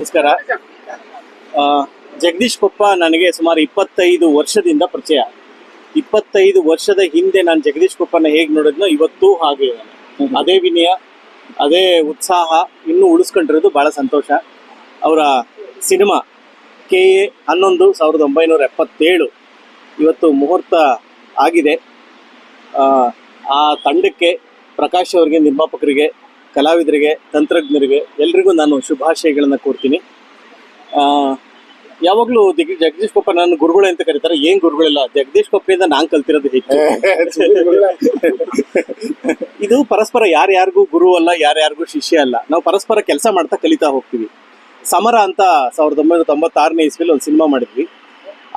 ನಮಸ್ಕಾರ. ಜಗದೀಶ್ ಕೊಪ್ಪ ನನಗೆ ಸುಮಾರು ಇಪ್ಪತ್ತೈದು ವರ್ಷದಿಂದ ಪರಿಚಯ. ಇಪ್ಪತ್ತೈದು ವರ್ಷದ ಹಿಂದೆ ನಾನು ಜಗದೀಶ್ ಕೊಪ್ಪನ ಹೇಗೆ ನೋಡಿದ್ನೋ ಇವತ್ತು ಹಾಗೆ. ಅದೇ ವಿನಯ ಅದೇ ಉತ್ಸಾಹ ಇನ್ನೂ ಉಳಿಸ್ಕೊಂಡಿರೋದು ಬಹಳ ಸಂತೋಷ. ಅವರ ಸಿನಿಮಾ ಕೆ ಎ ಹನ್ನೊಂದು ಸಾವಿರದ ಒಂಬೈನೂರ ಎಪ್ಪತ್ತೇಳು ಇವತ್ತು ಮುಹೂರ್ತ ಆಗಿದೆ. ಆ ತಂಡಕ್ಕೆ ಪ್ರಕಾಶ್ ಅವರಿಗೆ ನಿರ್ಮಾಪಕರಿಗೆ ಕಲಾವಿದರಿಗೆ ತಂತ್ರಜ್ಞರಿಗೆ ಎಲ್ರಿಗೂ ನಾನು ಶುಭಾಶಯಗಳನ್ನು ಕೋರ್ತೀನಿ. ಆ, ಯಾವಾಗಲೂ ದಿಗ್ ಜಗದೀಶ್ ಪಪ್ಪ ನನ್ನ ಗುರುಗಳು ಅಂತ ಕರೀತಾರೆ. ಏನ್ ಗುರುಗಳಿಲ್ಲ? ಜಗದೀಶ್ ಪಪ್ಪೆಯಿಂದ ನಾನು ಕಲ್ತಿರೋದು ಹೆಚ್ಚು. ಇದು ಪರಸ್ಪರ ಯಾರ್ಯಾರಿಗೂ ಗುರು ಅಲ್ಲ ಯಾರ್ಯಾರಿಗೂ ಶಿಷ್ಯ ಅಲ್ಲ. ನಾವು ಪರಸ್ಪರ ಕೆಲಸ ಮಾಡ್ತಾ ಕಲಿತಾ ಹೋಗ್ತೀವಿ. ಸಮರ ಅಂತ ಸಾವಿರದ ಒಂಬೈನೂರ ತೊಂಬತ್ತಾರನೇ ಇಸ್ವಿಲಿ ಒಂದು ಸಿನಿಮಾ ಮಾಡಿದ್ವಿ.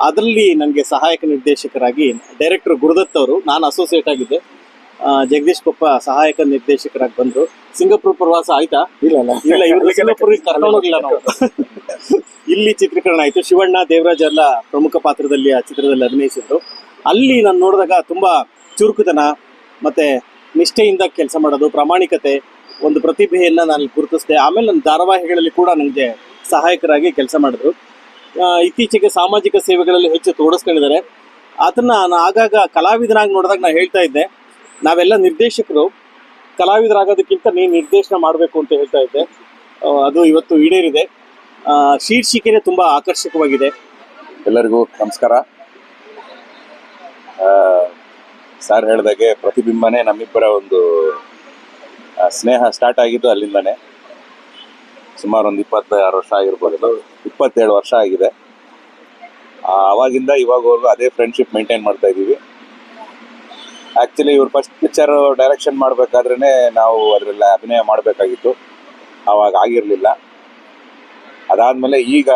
ಅದರಲ್ಲಿ ನನಗೆ ಸಹಾಯಕ ನಿರ್ದೇಶಕರಾಗಿ ಡೈರೆಕ್ಟರ್ ಗುರುದತ್ ಅವರು ನಾನು ಅಸೋಸಿಯೇಟ್ ಆಗಿದ್ದೆ. ಜಗದೀಶ್ ಕೊಪ್ಪ ಸಹಾಯಕ ನಿರ್ದೇಶಕರಾಗಿ ಬಂದ್ರು. ಸಿಂಗಾಪುರ್ ಪ್ರವಾಸ ಆಯ್ತಾ? ಇಲ್ಲ ಇಲ್ಲ. ಇವ್ರು ಸಿಂಗಾಪುರ್ಗೆ ಕರ್ಕೊಂಡು ಹೋಗಿಲ್ಲ ನಾವು. ಇಲ್ಲಿ ಚಿತ್ರೀಕರಣ ಆಯ್ತು. ಶಿವಣ್ಣ ದೇವರಾಜ್ ಎಲ್ಲ ಪ್ರಮುಖ ಪಾತ್ರದಲ್ಲಿ ಆ ಚಿತ್ರದಲ್ಲಿ ಅಭಿನಯಿಸಿದ್ರು. ಅಲ್ಲಿ ನಾನು ನೋಡಿದಾಗ ತುಂಬಾ ಚುರುಕುತನ ಮತ್ತೆ ನಿಷ್ಠೆಯಿಂದ ಕೆಲಸ ಮಾಡೋದು ಪ್ರಾಮಾಣಿಕತೆ ಒಂದು ಪ್ರತಿಭೆಯನ್ನ ನಾನು ಗುರುತಿಸಿದೆ. ಆಮೇಲೆ ನನ್ನ ಧಾರಾವಾಹಿಗಳಲ್ಲಿ ಕೂಡ ನನಗೆ ಸಹಾಯಕರಾಗಿ ಕೆಲಸ ಮಾಡಿದ್ರು. ಇತ್ತೀಚೆಗೆ ಸಾಮಾಜಿಕ ಸೇವೆಗಳಲ್ಲಿ ಹೆಚ್ಚು ತೋಡಿಸ್ಕೊಂಡಿದ್ದಾರೆ. ಅದನ್ನ ನಾನು ಆಗಾಗ ಕಲಾವಿದನಾಗಿ ನೋಡಿದಾಗ ನಾನು ಹೇಳ್ತಾ ಇದ್ದೆ. ನಾವೆಲ್ಲ ನಿರ್ದೇಶಕರು, ಕಲಾವಿದರಾಗೋದಕ್ಕಿಂತ ನೀನು ನಿರ್ದೇಶನ ಮಾಡಬೇಕು ಅಂತ ಹೇಳ್ತಾ ಇದ್ದೆ. ಅದು ಇವತ್ತು ಈಡೇರಿದೆ. ಶೀರ್ಷಿಕೆನೆ ತುಂಬ ಆಕರ್ಷಕವಾಗಿದೆ. ಎಲ್ಲರಿಗೂ ನಮಸ್ಕಾರ. ಸರ್ ಹೇಳ್ದಾಗೆ ಪ್ರತಿಬಿಂಬನೇ ನಮ್ಮಿಬ್ಬರ ಒಂದು ಸ್ನೇಹ ಸ್ಟಾರ್ಟ್ ಆಗಿದ್ದು ಅಲ್ಲಿಂದಾನೆ. ಸುಮಾರು ಒಂದು ಇಪ್ಪತ್ತಾರು ವರ್ಷ ಆಗಿರ್ಬೋದು. ಇಪ್ಪತ್ತೇಳು ವರ್ಷ ಆಗಿದೆ. ಆವಾಗಿಂದ ಇವಾಗವರೆಗೂ ಅದೇ ಫ್ರೆಂಡ್ಶಿಪ್ ಮೇಂಟೈನ್ ಮಾಡ್ತಾ ಇದ್ದೀವಿ. ಆ್ಯಕ್ಚುಲಿ ಇವ್ರು ಫಸ್ಟ್ ಪಿಕ್ಚರ್ ಡೈರೆಕ್ಷನ್ ಮಾಡಬೇಕಾದ್ರೇ ನಾವು ಅದರಲ್ಲ ಅಭಿನಯ ಮಾಡಬೇಕಾಗಿತ್ತು. ಆವಾಗ ಆಗಿರಲಿಲ್ಲ. ಅದಾದಮೇಲೆ ಈಗ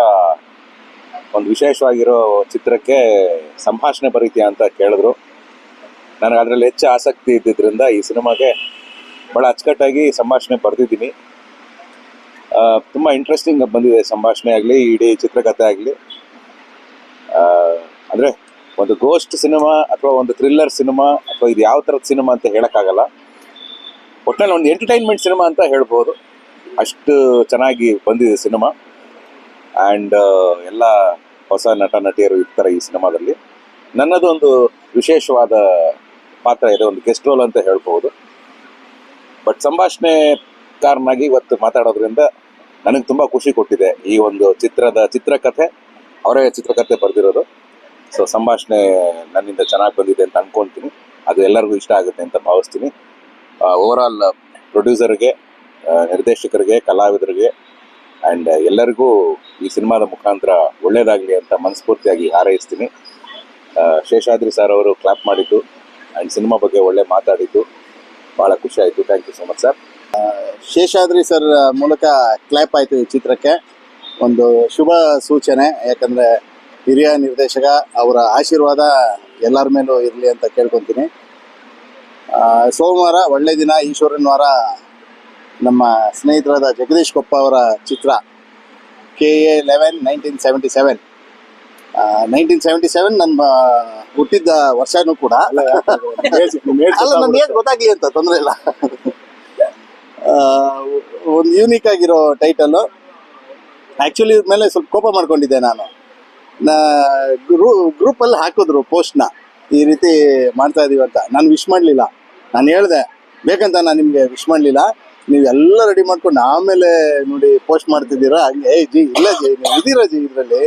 ಒಂದು ವಿಶೇಷವಾಗಿರೋ ಚಿತ್ರಕ್ಕೆ ಸಂಭಾಷಣೆ ಬರೀತೀಯ ಅಂತ ಕೇಳಿದ್ರು. ನನಗೆ ಅದರಲ್ಲಿ ಹೆಚ್ಚು ಆಸಕ್ತಿ ಇದ್ದಿದ್ದರಿಂದ ಈ ಸಿನಿಮಾಗೆ ಭಾಳ ಅಚ್ಚುಕಟ್ಟಾಗಿ ಸಂಭಾಷಣೆ ಬರೆದಿದ್ದೀನಿ. ತುಂಬ ಇಂಟ್ರೆಸ್ಟಿಂಗ್ ಬಂದಿದೆ ಸಂಭಾಷಣೆ ಆಗಲಿ, ಇಡೀ ಚಿತ್ರಕಥೆ ಆಗಲಿ. ಅಂದರೆ ಒಂದು ಗೋಸ್ಟ್ ಸಿನಿಮಾ ಅಥವಾ ಒಂದು ಥ್ರಿಲ್ಲರ್ ಸಿನಿಮಾ ಅಥವಾ ಇದು ಯಾವ ಥರದ ಸಿನಿಮಾ ಅಂತ ಹೇಳೋಕ್ಕಾಗಲ್ಲ. ಒಟ್ಟಿನಲ್ಲಿ ಒಂದು ಎಂಟರ್ಟೈನ್ಮೆಂಟ್ ಸಿನಿಮಾ ಅಂತ ಹೇಳ್ಬೋದು. ಅಷ್ಟು ಚೆನ್ನಾಗಿ ಬಂದಿದೆ ಸಿನಿಮಾ ಆ್ಯಂಡ್ ಎಲ್ಲ ಹೊಸ ನಟ, ನಟಿಯರು ಇರ್ತಾರೆ ಈ ಸಿನಿಮಾದಲ್ಲಿ ನನ್ನದು ಒಂದು ವಿಶೇಷವಾದ ಪಾತ್ರ ಇದೆ, ಒಂದು ಗೆಸ್ಟ್ ರೋಲ್ ಅಂತ ಹೇಳ್ಬೋದು. ಬಟ್ ಸಂಭಾಷಣೆಕಾರನಾಗಿ ಇವತ್ತು ಮಾತಾಡೋದ್ರಿಂದ ನನಗೆ ತುಂಬ ಖುಷಿ ಕೊಟ್ಟಿದೆ ಈ ಒಂದು ಚಿತ್ರದ ಚಿತ್ರಕಥೆ. ಅವರೇ ಚಿತ್ರಕಥೆ ಬರೆದಿರೋದು. ಸೊ ಸಂಭಾಷಣೆ ನನ್ನಿಂದ ಚೆನ್ನಾಗಿ ಬಂದಿದೆ ಅಂತ ಅನ್ಕೊಂತೀನಿ. ಅದು ಎಲ್ಲರಿಗೂ ಇಷ್ಟ ಆಗುತ್ತೆ ಅಂತ ಭಾವಿಸ್ತೀನಿ. ಓವರ್ ಆಲ್ ಪ್ರೊಡ್ಯೂಸರ್ಗೆ ನಿರ್ದೇಶಕರಿಗೆ, ಕಲಾವಿದರಿಗೆ ಆ್ಯಂಡ್ ಎಲ್ಲರಿಗೂ ಈ ಸಿನಿಮಾದ ಮುಖಾಂತರ ಒಳ್ಳೇದಾಗಲಿ ಅಂತ ಮನಸ್ಫೂರ್ತಿಯಾಗಿ ಹಾರೈಸ್ತೀನಿ. ಶೇಷಾದ್ರಿ ಸರ್ ಅವರು ಕ್ಲಾಪ್ ಮಾಡಿದ್ದು ಆ್ಯಂಡ್ ಸಿನಿಮಾ ಬಗ್ಗೆ ಒಳ್ಳೆ ಮಾತಾಡಿದ್ದು. ಭಾಳ ಖುಷಿ ಆಯಿತು. Thank you so much sir Seshadri sir ಮೂಲಕ ಕ್ಲಾಪ್ ಆಯಿತು ಈ ಚಿತ್ರಕ್ಕೆ. ಒಂದು ಶುಭ ಸೂಚನೆ. ಯಾಕಂದ್ರೆ ಹಿರಿಯ ನಿರ್ದೇಶಕ ಅವರ ಆಶೀರ್ವಾದ ಎಲ್ಲರ ಮೇಲೂ ಇರಲಿ ಅಂತ ಕೇಳ್ಕೊತೀನಿ. ಆ, ಸೋಮವಾರ ಒಳ್ಳೆ ದಿನ ಈಶ್ವರನ ವಾರ ನಮ್ಮ ಸ್ನೇಹಿತರಾದ ಜಗದೀಶ್ ಕೊಪ್ಪ ಅವರ ಚಿತ್ರ K A eleven nineteen seventy seven nineteen seventy seven ನನ್ನ ಹುಟ್ಟಿದ್ದ ವರ್ಷನೂ ಕೂಡ. ಅಲ್ಲ ನನ್ನ ಏಜ್ ಗೊತ್ತಾಗ್ಲಿ ಅಂತ ತೊಂದರೆ ಇಲ್ಲ. ಆ, ಒಂದು ಯೂನಿಕ್ ಆಗಿರೋ ಟೈಟಲ್ ಆ್ಯಕ್ಚುಲಿ ಇದ್ರ ಮೇಲೆ ಸ್ವಲ್ಪ ಕೋಪ ಮಾಡ್ಕೊಂಡಿದ್ದೆ ನಾನು. ನಾ ಗ್ರೂ ಗ್ರೂಪಲ್ಲಿ ಹಾಕಿದ್ರು ಪೋಸ್ಟ್ನ ಈ ರೀತಿ ಮಾಡ್ತಾ ಇದೀವಿ ಅಂತ. ನಾನು ವಿಶ್ ಮಾಡಲಿಲ್ಲ. ನಾನು ಹೇಳಿದೆ, ಬೇಕಂತ ನಾನು ನಿಮಗೆ ವಿಶ್ ಮಾಡಲಿಲ್ಲ. ನೀವು ಎಲ್ಲ ರೆಡಿ ಮಾಡ್ಕೊಂಡು ಆಮೇಲೆ ನೋಡಿ ಪೋಸ್ಟ್ ಮಾಡ್ತಿದ್ದೀರಾ? ಹಂಗೆ, ಏಯ್ ಜಿ, ಇಲ್ಲ ಜಿ, ನೀವು ಇದೀರ ಜಿ ಇದರಲ್ಲಿ?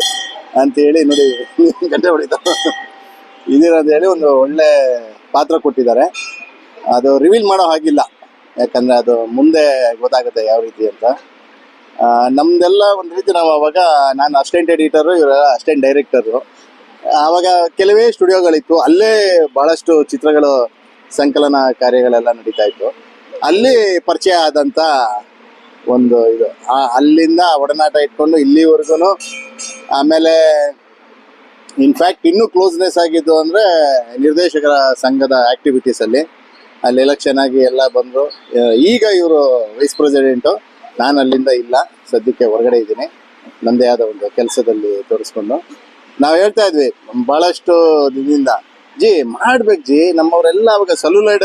ಅಂತೇಳಿ ನೋಡಿ ಗಂಟೆ ಹೊಡಿತ ಇದೀರ ಅಂತ ಹೇಳಿ ಒಂದು ಒಳ್ಳೆ ಪಾತ್ರ ಕೊಟ್ಟಿದ್ದಾರೆ. ಅದು ರಿವೀಲ್ ಮಾಡೋ ಹಾಗಿಲ್ಲ. ಯಾಕಂದರೆ ಅದು ಮುಂದೆ ಗೊತ್ತಾಗುತ್ತೆ ಯಾವ ರೀತಿ ಅಂತ. ನಮ್ದೆಲ್ಲ ಒಂದು ರೀತಿ ನಾವು ಅವಾಗ ನಾನು ಅಸಿಸ್ಟೆಂಟ್ ಎಡಿಟರು ಇವರೆಲ್ಲ ಅಸಿಸ್ಟೆಂಟ್ ಡೈರೆಕ್ಟರು ಆವಾಗ ಕೆಲವೇ ಸ್ಟುಡಿಯೋಗಳಿತ್ತು, ಅಲ್ಲೇ ಬಹಳಷ್ಟು ಚಿತ್ರಗಳು, ಸಂಕಲನ ಕಾರ್ಯಗಳೆಲ್ಲ ನಡೀತಾ ಇತ್ತು. ಅಲ್ಲಿ ಪರಿಚಯ ಆದಂಥ ಒಂದು ಇದು. ಅಲ್ಲಿಂದ ಒಡನಾಟ ಇಟ್ಕೊಂಡು ಇಲ್ಲಿವರೆಗೂ ಆಮೇಲೆ ಇನ್ಫ್ಯಾಕ್ಟ್ ಇನ್ನೂ ಕ್ಲೋಸ್ನೆಸ್ ಆಗಿದ್ದು ಅಂದರೆ ನಿರ್ದೇಶಕರ ಸಂಘದ ಆ್ಯಕ್ಟಿವಿಟೀಸಲ್ಲಿ ಅಲ್ಲಿ. ಎಲೆಕ್ಷನ್ ಆಗಿ ಎಲ್ಲ ಬಂದರು ಈಗ ಇವರು ವೈಸ್ ಪ್ರೆಸಿಡೆಂಟು ನಾನು ಅಲ್ಲಿಂದ ಇಲ್ಲ, ಸದ್ಯಕ್ಕೆ ಹೊರಗಡೆ ಇದ್ದೀನಿ. ನನ್ನದೇ ಆದ ಒಂದು ಕೆಲಸದಲ್ಲಿ ತೋರಿಸ್ಕೊಂಡು. ನಾವು ಹೇಳ್ತಾ ಇದ್ವಿ ಭಾಳಷ್ಟು ದಿನದಿಂದ, ಜಿ ಮಾಡ್ಬೇಕು ಜಿ, ನಮ್ಮವರೆಲ್ಲ ಅವಾಗ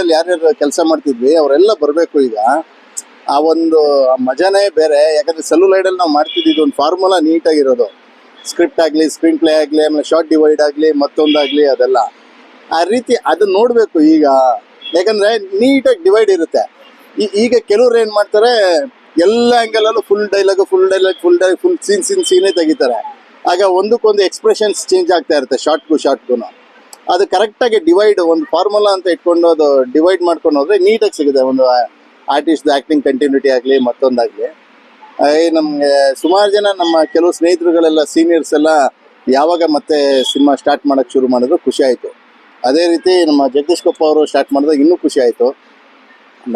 ಅಲ್ಲಿ ಯಾರ್ಯಾರು ಕೆಲಸ ಮಾಡ್ತಿದ್ವಿ, ಅವರೆಲ್ಲ ಬರಬೇಕು ಈಗ. ಆ ಒಂದು ಮಜಾನೇ ಬೇರೆ, ಯಾಕಂದ್ರೆ ಅಲ್ಲಿ ನಾವು ಮಾಡ್ತಿದ್ದಿದ್ದು ಒಂದು ಫಾರ್ಮುಲಾ ನೀಟಾಗಿರೋದು. ಸ್ಕ್ರಿಪ್ಟ್ ಆಗಲಿ, ಸ್ಕ್ರೀನ್ ಪ್ಲೇ ಆಗಲಿ, ಆಮೇಲೆ ಶಾರ್ಟ್ ಡಿವೈಡ್ ಆಗಲಿ, ಮತ್ತೊಂದಾಗಲಿ, ಅದೆಲ್ಲ. ಆ ರೀತಿ ಅದನ್ನ ನೋಡಬೇಕು ಈಗ. ಯಾಕಂದ್ರೆ ನೀಟಾಗಿ ಡಿವೈಡ್ ಇರುತ್ತೆ. ಈಗ ಕೆಲವ್ರು ಏನು ಮಾಡ್ತಾರೆ ಎಲ್ಲ ಆ್ಯಂಗಲಲ್ಲೂ full dialogue full dialogue full dialogue full scene scene ಸೀನೇ ತೆಗಿತಾರೆ. ಆಗ ಒಂದಕ್ಕೊಂದು ಎಕ್ಸ್ಪ್ರೆಷನ್ಸ್ ಚೇಂಜ್ ಆಗ್ತಾ ಇರುತ್ತೆ ಶಾರ್ಟ್ಗೂ ಶಾರ್ಟ್ಗೂ ಅದು ಕರೆಕ್ಟಾಗಿ ಡಿವೈಡ್ ಒಂದು ಫಾರ್ಮುಲಾ ಅಂತ ಇಟ್ಕೊಂಡು ಅದು ಡಿವೈಡ್ ಮಾಡ್ಕೊಂಡು ಹೋದ್ರೆ ನೀಟಾಗಿ ಸಿಗುತ್ತೆ. ಒಂದು ಆರ್ಟಿಸ್ಟ್ ಆ್ಯಕ್ಟಿಂಗ್ ಕಂಟಿನ್ಯೂಟಿ ಆಗಲಿ, ಮತ್ತೊಂದಾಗಲಿ. ನಮಗೆ ಸುಮಾರು ಜನ ನಮ್ಮ ಕೆಲವು ಸ್ನೇಹಿತರುಗಳೆಲ್ಲ ಸೀನಿಯರ್ಸ್ ಎಲ್ಲ ಯಾವಾಗ ಮತ್ತೆ ಸಿನಿಮಾ ಸ್ಟಾರ್ಟ್ ಮಾಡೋಕ್ಕೆ ಶುರು ಮಾಡಿದ್ರು ಖುಷಿ ಆಯಿತು. ಅದೇ ರೀತಿ ನಮ್ಮ ಜಗದೀಶ್ ಕೊಪ್ಪ ಅವರು ಸ್ಟಾರ್ಟ್ ಮಾಡಿದಾಗ ಇನ್ನೂ ಖುಷಿ ಆಯಿತು.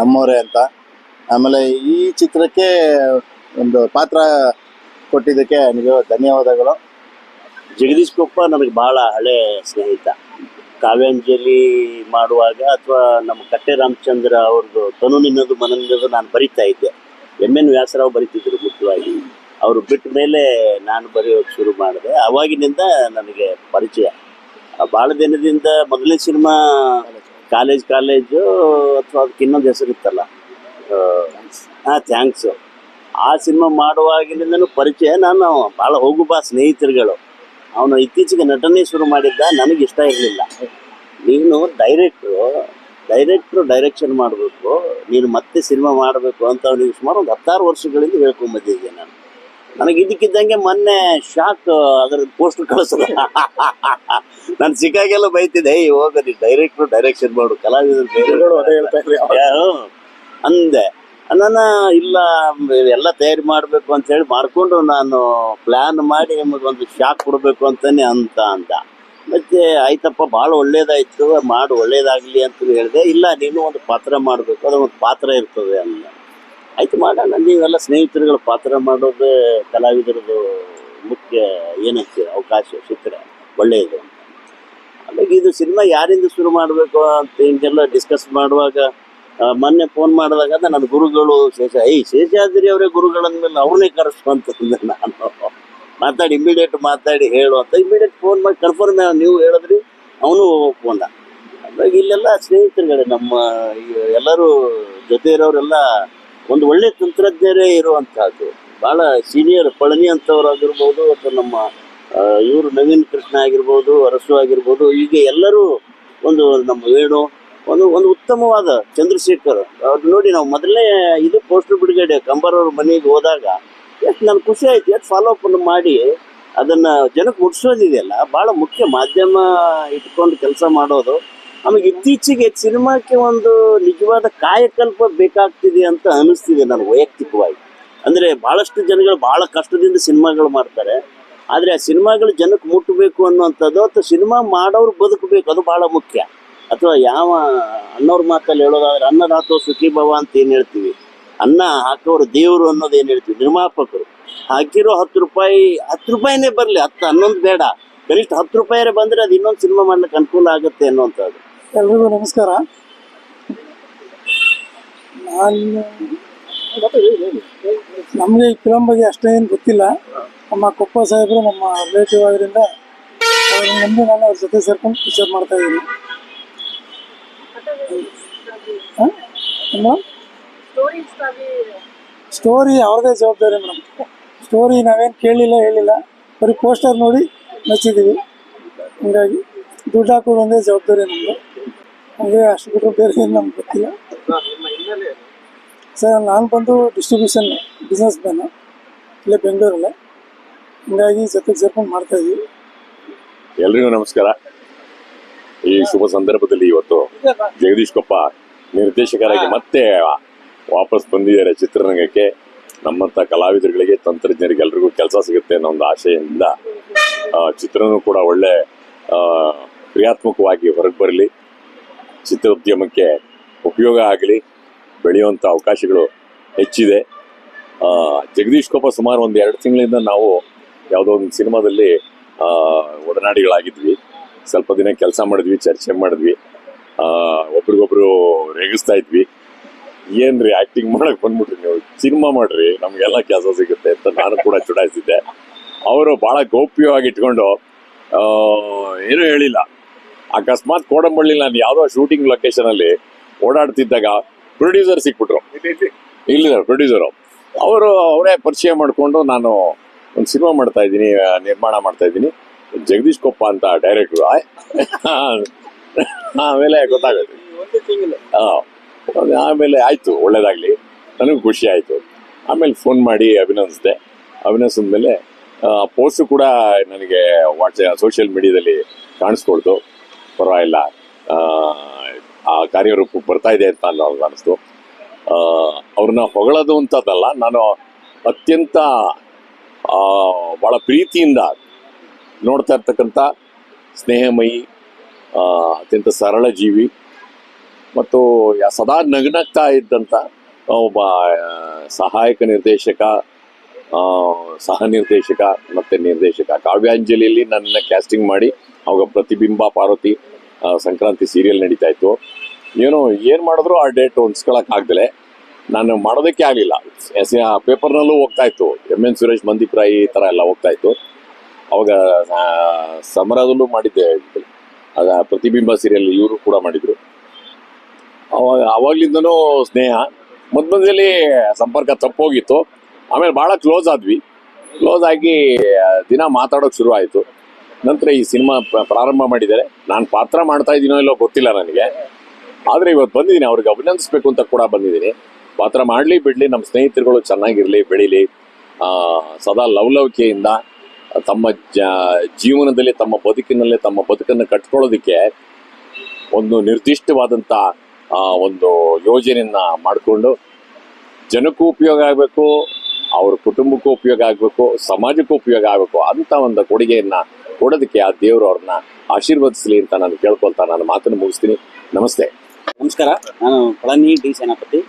ನಮ್ಮವರೇ ಅಂತ. ಆಮೇಲೆ ಈ ಚಿತ್ರಕ್ಕೆ ಒಂದು ಪಾತ್ರ ಕೊಟ್ಟಿದ್ದಕ್ಕೆ ನಿಮಗೆ ಧನ್ಯವಾದಗಳು. ಜಗದೀಶ್ ಕೊಪ್ಪ ನನಗೆ ಬಹಳ ಹಳೆ ಸ್ನೇಹಿತ. ಕಾವ್ಯಾಂಜಲಿ ಮಾಡುವಾಗ ಅಥವಾ ನಮ್ಮ ಕಟ್ಟೆ ರಾಮಚಂದ್ರ ಅವ್ರದ್ದು ತನು ನಿನ್ನದು ಮನನಿನ್ನದು ನಾನು ಬರಿತಾ ಇದ್ದೆ. ಎಂ ಎನ್ ವ್ಯಾಸರಾವ್ ಬರಿತಿದ್ರು ಮುಖ್ಯವಾಗಿ. ಅವರು ಬಿಟ್ಟ ಮೇಲೆ ನಾನು ಬರೆಯೋಕೆ ಶುರು ಮಾಡಿದೆ. ಅವಾಗಿನಿಂದ ನನಗೆ ಪರಿಚಯ. ಭಾಳ ದಿನದಿಂದ ಮೊದಲನೇ ಸಿನಿಮಾ ಕಾಲೇಜ್ ಕಾಲೇಜು ಅಥವಾ ಅದಕ್ಕೆ ಇನ್ನೊಂದು ಹೆಸರಿತ್ತಲ್ಲ. ಹಾಂ ಥ್ಯಾಂಕ್ಸು ಆ ಸಿನಿಮಾ ಮಾಡುವಾಗಿನಿಂದನೂ ಪರಿಚಯ. ನಾನು ಭಾಳ ಹೋಗು ಬಾ ಸ್ನೇಹಿತರುಗಳು. ಅವನು ಇತ್ತೀಚೆಗೆ ನಟನೆ ಶುರು ಮಾಡಿದ್ದ ನನಗೆ ಇಷ್ಟ ಇರಲಿಲ್ಲ. ನೀನು ಡೈರೆಕ್ಟ್ರು ಡೈರೆಕ್ಟ್ರು ಡೈರೆಕ್ಷನ್ ಮಾಡಬೇಕು. ನೀನು ಮತ್ತೆ ಸಿನಿಮಾ ಮಾಡಬೇಕು ಅಂತ ಅವನಿಗೆ ಸುಮಾರು ಒಂದು ಹತ್ತಾರು ವರ್ಷಗಳಿಂದ ಹೇಳ್ಕೊಂಬಂದಿದ್ದೆ ನಾನು. ನನಗೆ ಇದಕ್ಕಿದ್ದಂಗೆ ಮೊನ್ನೆ ಶಾಕ್ ಅದರ ಪೋಸ್ಟ್ ಕಳಿಸಲ್ಲ ನಾನು ಸಿಕ್ಕಾಗೆಲ್ಲ ಬೈತಿದ್ದೆ ಏಯ್ ಹೋಗ ನೀ ಡೈರೆಕ್ಟ್ರು ಡೈರೆಕ್ಷನ್ ಮಾಡು. ಕಲಾವಿದರು ಅದೇ. ಹೇಳ್ತಾ ಇದ್ರಿ ಯಾರು ಅಂದೆ ನಾನು ಇಲ್ಲ, ಎಲ್ಲ ತಯಾರಿ ಮಾಡಬೇಕು ಅಂತ ಹೇಳಿ ಮಾಡಿಕೊಂಡು ನಾನು ಪ್ಲ್ಯಾನ್ ಮಾಡಿ ಒಂದು ಶಾಕ್ ಕೊಡಬೇಕು ಅಂತಾನೆ ಅಂತ ಅಂದ. ಮತ್ತೆ ಆಯ್ತಪ್ಪ, ಭಾಳ ಒಳ್ಳೇದಾಯ್ತು, ಮಾಡು, ಒಳ್ಳೇದಾಗಲಿ ಅಂತ ಹೇಳಿದೆ. ಇಲ್ಲ, ನೀನು ಒಂದು ಪಾತ್ರ ಮಾಡಬೇಕು, ಅದು ಒಂದು ಪಾತ್ರ ಇರ್ತದೆ ಅಂದ. ಆಯ್ತು ಮಾಡೋಣ, ನೀವೆಲ್ಲ ಸ್ನೇಹಿತರುಗಳ ಪಾತ್ರ ಮಾಡೋದು, ಕಲಾವಿದರದು ಮುಖ್ಯ ಏನಕ್ಕೆ ಅವಕಾಶ ಸಿಕ್ಕರೆ ಒಳ್ಳೆಯದು ಆಮೇಲೆ ಇದು ಸಿನಿಮಾ ಯಾರಿಂದ ಶುರು ಮಾಡಬೇಕು ಅಂತ ಹಿಂಗೆಲ್ಲ ಡಿಸ್ಕಸ್ ಮಾಡುವಾಗ ಮೊನ್ನೆ ಫೋನ್ ಮಾಡಿದಾಗ ನನ್ನ ಗುರುಗಳು ಶೇಷ ಐ ಶೇಷಾದ್ರಿ ಅವರೇ ಗುರುಗಳಂದ್ಮೇಲೆ ಅವ್ರನ್ನೇ ಕರೆಸ್ಕೊಂತಂದೆ ನಾನು. ಮಾತಾಡಿ ಇಮಿಡಿಯೇಟ್ ಮಾತಾಡಿ ಹೇಳು ಅಂತ ಇಮಿಡಿಯೇಟ್ ಫೋನ್ ಮಾಡಿ ಕನ್ಫರ್ಮ್ ನೀವು ಹೇಳಿದ್ರಿ, ಅವನು ಒಪ್ಕೊಂಡ. ಹಾಗಾಗಿ ಇಲ್ಲೆಲ್ಲ ಸ್ನೇಹಿತರುಗಳೇ, ನಮ್ಮ ಎಲ್ಲರೂ ಜೊತೆ ಇರೋರೆಲ್ಲ ಒಂದು ಒಳ್ಳೆ ತಂತ್ರಜ್ಞರೇ ಇರುವಂತಹದ್ದು. ಭಾಳ ಸೀನಿಯರ್ ಪಳನಿ ಅಂತವ್ರಾಗಿರ್ಬೋದು ಅಥವಾ ನಮ್ಮ ಇವರು ನವೀನ್ ಕೃಷ್ಣ ಆಗಿರ್ಬೋದು, ಅರಸು ಆಗಿರ್ಬೋದು, ಹೀಗೆ ಎಲ್ಲರೂ ಒಂದು ನಮ್ಮ ವೇಣು ಒಂದು ಒಂದು ಉತ್ತಮವಾದ ಚಂದ್ರಶೇಖರ್. ಅವ್ರು ನೋಡಿ ನಾವು ಮೊದಲೇ ಇದು ಪೋಸ್ಟರ್ ಬಿಡುಗಡೆ, ಕಂಬರ್ ಅವ್ರ ಮನೆಗೆ ಹೋದಾಗ, ಎಷ್ಟು ನನ್ಗೆ ಖುಷಿ ಆಯ್ತು, ಎಷ್ಟು ಫಾಲೋ ಅಪ್ ಮಾಡಿ ಅದನ್ನ ಜನಕ್ಕೆ ಮುಟ್ಸೋದಿದೆಯಲ್ಲ ಭಾಳ ಮುಖ್ಯ ಮಾಧ್ಯಮ ಇಟ್ಕೊಂಡು ಕೆಲಸ ಮಾಡೋದು. ಆಮೇಲೆ ಇತ್ತೀಚೆಗೆ ಸಿನಿಮಾಕ್ಕೆ ಒಂದು ನಿಜವಾದ ಕಾಯಕಲ್ಪ ಬೇಕಾಗ್ತಿದೆ ಅಂತ ಅನಿಸ್ತಿದೆ ನಾನು ವೈಯಕ್ತಿಕವಾಗಿ. ಅಂದರೆ ಭಾಳಷ್ಟು ಜನಗಳು ಭಾಳ ಕಷ್ಟದಿಂದ ಸಿನಿಮಾಗಳು ಮಾಡ್ತಾರೆ. ಆದರೆ ಆ ಸಿನಿಮಾಗಳು ಜನಕ್ಕೆ ಮುಟ್ಟಬೇಕು ಅನ್ನುವಂಥದ್ದು, ಅಥವಾ ಸಿನಿಮಾ ಮಾಡೋರು ಬದುಕಬೇಕು, ಅದು ಭಾಳ ಮುಖ್ಯ. ಅಥವಾ ಯಾವ ಅಣ್ಣವ್ರ ಮಾತಲ್ಲಿ ಹೇಳೋದಾದ್ರೆ ಅನ್ನದಾತೋ ಸುಖಿ ಭವ ಅಂತ ಏನು ಹೇಳ್ತೀವಿ? ಅನ್ನ ಹಾಕೋರು ದೇವರು ಅನ್ನೋದು ಏನು ಹೇಳ್ತೀವಿ? ನಿರ್ಮಾಪಕರು. ಹಾಕಿರೋ ಹತ್ತು ರೂಪಾಯಿ, ಹತ್ತು ರೂಪಾಯಿನೇ ಬರಲಿ, ಹತ್ತು ಹನ್ನೊಂದು ಬೇಡ. ಕನಿಷ್ಠ ಹತ್ತು ರೂಪಾಯಿ ಬಂದರೆ ಅದು ಇನ್ನೊಂದು ಸಿನಿಮಾ ಮಾಡ್ಲಿಕ್ಕೆ ಅನುಕೂಲ ಆಗುತ್ತೆ ಅನ್ನುವಂಥದ್ದು. ಎಲ್ರಿಗೂ ನಮಸ್ಕಾರ. ನಾನು ನಮಗೆ ಈ ಫಿಲಮ್ ಬಗ್ಗೆ ಅಷ್ಟೇನು ಗೊತ್ತಿಲ್ಲ. ನಮ್ಮ ಕೊಪ್ಪ ಸಾಹೇಬರು ನಮ್ಮ ರಿಲೇಟಿವ್ ಅವ್ರ ಮುಂದೆ ನಾನು ಅವ್ರ ಜೊತೆ ಸೇರ್ಕೊಂಡು ಪಿಕ್ಚರ್ ಮಾಡ್ತಾ ಇದ್ದೀನಿ. ಸ್ಟೋರಿ ಅವ್ರದೇ ಜವಾಬ್ದಾರಿ ಮೇಡಮ್. ಸ್ಟೋರಿ ನಾವೇನು ಕೇಳಲಿಲ್ಲ ಹೇಳಿಲ್ಲ. ಬರೀ ಪೋಸ್ಟರ್ ನೋಡಿ ಮೆಚ್ಚಿದ್ದೀವಿ. ಹಂಗಾಗಿ ದುಡ್ಡು ಹಾಕೋದು ಒಂದೇ ಜವಾಬ್ದಾರಿ ನಮ್ಮದು ಹಂಗೆ ಅಷ್ಟು ಬಿಟ್ಟರೆ ಬೇರೆ ಏನು ನಮ್ಗೆ ಗೊತ್ತಿಲ್ಲ. ಸರ್, ನಾನು ಬಂದು ಡಿಸ್ಟ್ರಿಬ್ಯೂಷನ್ ಬಿಸ್ನೆಸ್ ಮ್ಯಾನು ಇಲ್ಲೇ ಬೆಂಗಳೂರಲ್ಲೇ. ಹಂಗಾಗಿ ಜೊತೆಗೆ ಸೇರ್ಕೊಂಡು ಮಾಡ್ತಾಯಿದ್ದೀವಿ ಎಲ್ರಿಗೂ ನಮಸ್ಕಾರ. ಈ ಶುಭ ಸಂದರ್ಭದಲ್ಲಿ ಇವತ್ತು ಜಗದೀಶ್ ಕೊಪ್ಪ ನಿರ್ದೇಶಕರಾಗಿ ಮತ್ತೆ ವಾಪಸ್ ಬಂದಿದ್ದಾರೆ ಚಿತ್ರರಂಗಕ್ಕೆ. ನಮ್ಮಂಥ ಕಲಾವಿದರುಗಳಿಗೆ ತಂತ್ರಜ್ಞರಿಗೆ ಎಲ್ರಿಗೂ ಕೆಲಸ ಸಿಗುತ್ತೆ ಅನ್ನೋ ಒಂದು ಆಶಯದಿಂದ ಚಿತ್ರನು ಕೂಡ ಒಳ್ಳೆ ಕ್ರಿಯಾತ್ಮಕವಾಗಿ ಹೊರಗೆ ಬರಲಿ. ಚಿತ್ರೋದ್ಯಮಕ್ಕೆ ಉಪಯೋಗ ಆಗಲಿ ಬೆಳೆಯುವಂಥ ಅವಕಾಶಗಳು ಹೆಚ್ಚಿದೆ. ಜಗದೀಶ್ ಕೊಪ್ಪ ಸುಮಾರು ಒಂದು ಎರಡು ತಿಂಗಳಿಂದ ನಾವು ಯಾವುದೋ ಒಂದು ಸಿನಿಮಾದಲ್ಲಿ ಒಡನಾಡಿಗಳಾಗಿದ್ವಿ. ಸ್ವಲ್ಪ ದಿನ ಕೆಲಸ ಮಾಡಿದ್ವಿ, ಚರ್ಚೆ ಮಾಡಿದ್ವಿ. ಒಬ್ರಿಗೊಬ್ರು ರೇಗಿಸ್ತಾ ಇದ್ವಿ. ಏನ್ರಿ ಆಕ್ಟಿಂಗ್ ಮಾಡಕ್ ಬಂದ್ಬಿಟ್ರಿ ನೀವು? ಸಿನಿಮಾ ಮಾಡ್ರಿ, ನಮ್ಗೆಲ್ಲ ಕೆಲಸ ಸಿಗುತ್ತೆ ಅಂತ ನಾನು ಕೂಡ ಚುಡಾಯಿಸಿದ್ದೆ. ಅವರು ಬಹಳ ಗೌಪ್ಯವಾಗಿ ಇಟ್ಕೊಂಡು ಏನೂ ಹೇಳಿಲ್ಲ. ಅಕಸ್ಮಾತ್ ಕೋಡಂಬಳ್ಳಿ ನಾನು ಯಾವುದೋ ಶೂಟಿಂಗ್ ಲೊಕೇಶನ್ ಅಲ್ಲಿ ಓಡಾಡ್ತಿದ್ದಾಗ ಪ್ರೊಡ್ಯೂಸರ್ ಸಿಕ್ಬಿಟ್ರು. ಇಲ್ಲ ಪ್ರೊಡ್ಯೂಸರು ಅವರು ಅವರೇ ಪರಿಚಯ ಮಾಡಿಕೊಂಡು ನಾನು ಒಂದು ಸಿನಿಮಾ ಮಾಡ್ತಾ ಇದ್ದೀನಿ, ನಿರ್ಮಾಣ ಮಾಡ್ತಾ ಇದ್ದೀನಿ. ಜಗದೀಶ್ ಕೊಪ್ಪ ಅಂತ ಡೈರೆಕ್ಟ್ರು ಆಮೇಲೆ ಗೊತ್ತಾಗುತ್ತೆ. ಹಾಂ ಆಮೇಲೆ ಆಯ್ತು ಒಳ್ಳೇದಾಗ್ಲಿ. ನನಗೂ ಖುಷಿ ಆಯ್ತು. ಆಮೇಲೆ ಫೋನ್ ಮಾಡಿ ಅಭಿನಂದಿಸಿದೆ. ಅಭಿನಂದಿಸಿದ ಮೇಲೆ ಪೋಸ್ಟ್ ಕೂಡ ನನಗೆ ವಾಟ್ಸ್ ಸೋಷಿಯಲ್ ಮೀಡಿಯಾದಲ್ಲಿ ಕಾಣಿಸ್ಕೊಳ್ತು ಪರವಾಗಿಲ್ಲ. ಆ, ಕಾರ್ಯರೂಪ ಬರ್ತಾ ಇದೆ ಅಂತ ಅನ್ನೋ ಅನಿಸ್ತು. ಅವ್ರನ್ನ ಹೊಗಳದು ಅಂತದಲ್ಲ ನಾನು ಅತ್ಯಂತ ಭಾಳ ಪ್ರೀತಿಯಿಂದ ನೋಡ್ತಾ ಇರ್ತಕ್ಕಂಥ ಸ್ನೇಹಮಯಿ ಅತ್ಯಂತ ಸರಳ ಜೀವಿ. ಮತ್ತು ಸದಾ ನಗ್ನಗ್ತಾ ಇದ್ದಂಥ ಒಬ್ಬ ಸಹಾಯಕ ನಿರ್ದೇಶಕ ಸಹ ನಿರ್ದೇಶಕ ಮತ್ತು ನಿರ್ದೇಶಕ. ಕಾವ್ಯಾಂಜಲಿಯಲ್ಲಿ ನನ್ನ ಕ್ಯಾಸ್ಟಿಂಗ್ ಮಾಡಿ ಅವಾಗ ಪ್ರತಿಬಿಂಬ ಪಾರ್ವತಿ ಸಂಕ್ರಾಂತಿ ಸೀರಿಯಲ್ ನಡೀತಾ ಇತ್ತು. ಏನೋ, ಏನು ಮಾಡಿದ್ರು ಆ ಡೇಟ್ ಹೊಂದ್ಸ್ಕೊಳಕ್ಕೆ ಆಗ್ದಲೆ ನಾನು ಮಾಡೋದಕ್ಕೆ ಆಗಲಿಲ್ಲ. ಎಸ್ ಪೇಪರ್ನಲ್ಲೂ ಹೋಗ್ತಾ ಇತ್ತು. ಎಂ ಎನ್ ಸುರೇಶ್ ಮಂದೀಪ್ ರಾಯ್ ಈ ಥರ ಎಲ್ಲ ಹೋಗ್ತಾ ಇತ್ತು. ಅವಾಗ ಸಮರದಲ್ಲೂ ಮಾಡಿದ್ದೆ ಅದ ಪ್ರತಿಬಿಂಬ ಸೀರಿಯಲ್ ಇವರು ಕೂಡ ಮಾಡಿದ್ರು. ಅವಾಗ, ಅವಾಗ್ಲಿಂದನೂ ಸ್ನೇಹ. ಮಧ್ಯ ಸಂಪರ್ಕ ತಪ್ಪೋಗಿತ್ತು. ಆಮೇಲೆ ಭಾಳ ಕ್ಲೋಸ್ ಆದ್ವಿ. ಕ್ಲೋಸ್ ಆಗಿ ದಿನ ಮಾತಾಡೋಕೆ ಶುರು ಆಯಿತು. ನಂತರ ಈ ಸಿನಿಮಾ ಪ್ರಾರಂಭ ಮಾಡಿದ್ದಾರೆ. ನಾನು ಪಾತ್ರ ಮಾಡ್ತಾ ಇದ್ದೀನೋ ಇಲ್ಲೋ ಗೊತ್ತಿಲ್ಲ ನನಗೆ. ಆದರೆ ಇವತ್ತು ಬಂದಿದ್ದೀನಿ, ಅವ್ರಿಗೆ ಅಭಿನಂದಿಸ್ಬೇಕು ಅಂತ ಕೂಡ ಬಂದಿದ್ದೀನಿ. ಪಾತ್ರ ಮಾಡಲಿ, ಬಿಡಲಿ ನಮ್ಮ ಸ್ನೇಹಿತರುಗಳು ಚೆನ್ನಾಗಿರಲಿ, ಬೆಳೀಲಿ. ಸದಾ ಲವಲವಿಕೆಯಿಂದ ತಮ್ಮ ಜೀವನದಲ್ಲಿ, ತಮ್ಮ ಬದುಕಿನಲ್ಲಿ, ತಮ್ಮ ಬದುಕನ್ನು ಕಟ್ಕೊಳ್ಳೋದಕ್ಕೆ ಒಂದು ನಿರ್ದಿಷ್ಟವಾದಂಥ ಒಂದು ಯೋಜನೆಯನ್ನ ಮಾಡಿಕೊಂಡು ಜನಕ್ಕೂ ಉಪಯೋಗ ಆಗಬೇಕು, ಅವ್ರ ಕುಟುಂಬಕ್ಕೂ ಉಪಯೋಗ ಆಗಬೇಕು, ಸಮಾಜಕ್ಕೂ ಉಪಯೋಗ ಆಗಬೇಕು ಅಂತ ಒಂದು ಕೊಡುಗೆಯನ್ನ ಕೊಡೋದಕ್ಕೆ ಆ ದೇವರು ಅವ್ರನ್ನ ಆಶೀರ್ವದಿಸಲಿ ಅಂತ ನಾನು ಕೇಳ್ಕೊಳ್ತಾ ನಾನು ಮಾತನ್ನು ಮುಗಿಸ್ತೀನಿ. ನಮಸ್ತೆ. ನಮಸ್ಕಾರ. ನಾನು ಪಳನಿ ಡಿ ಸೇನಾಪತಿ.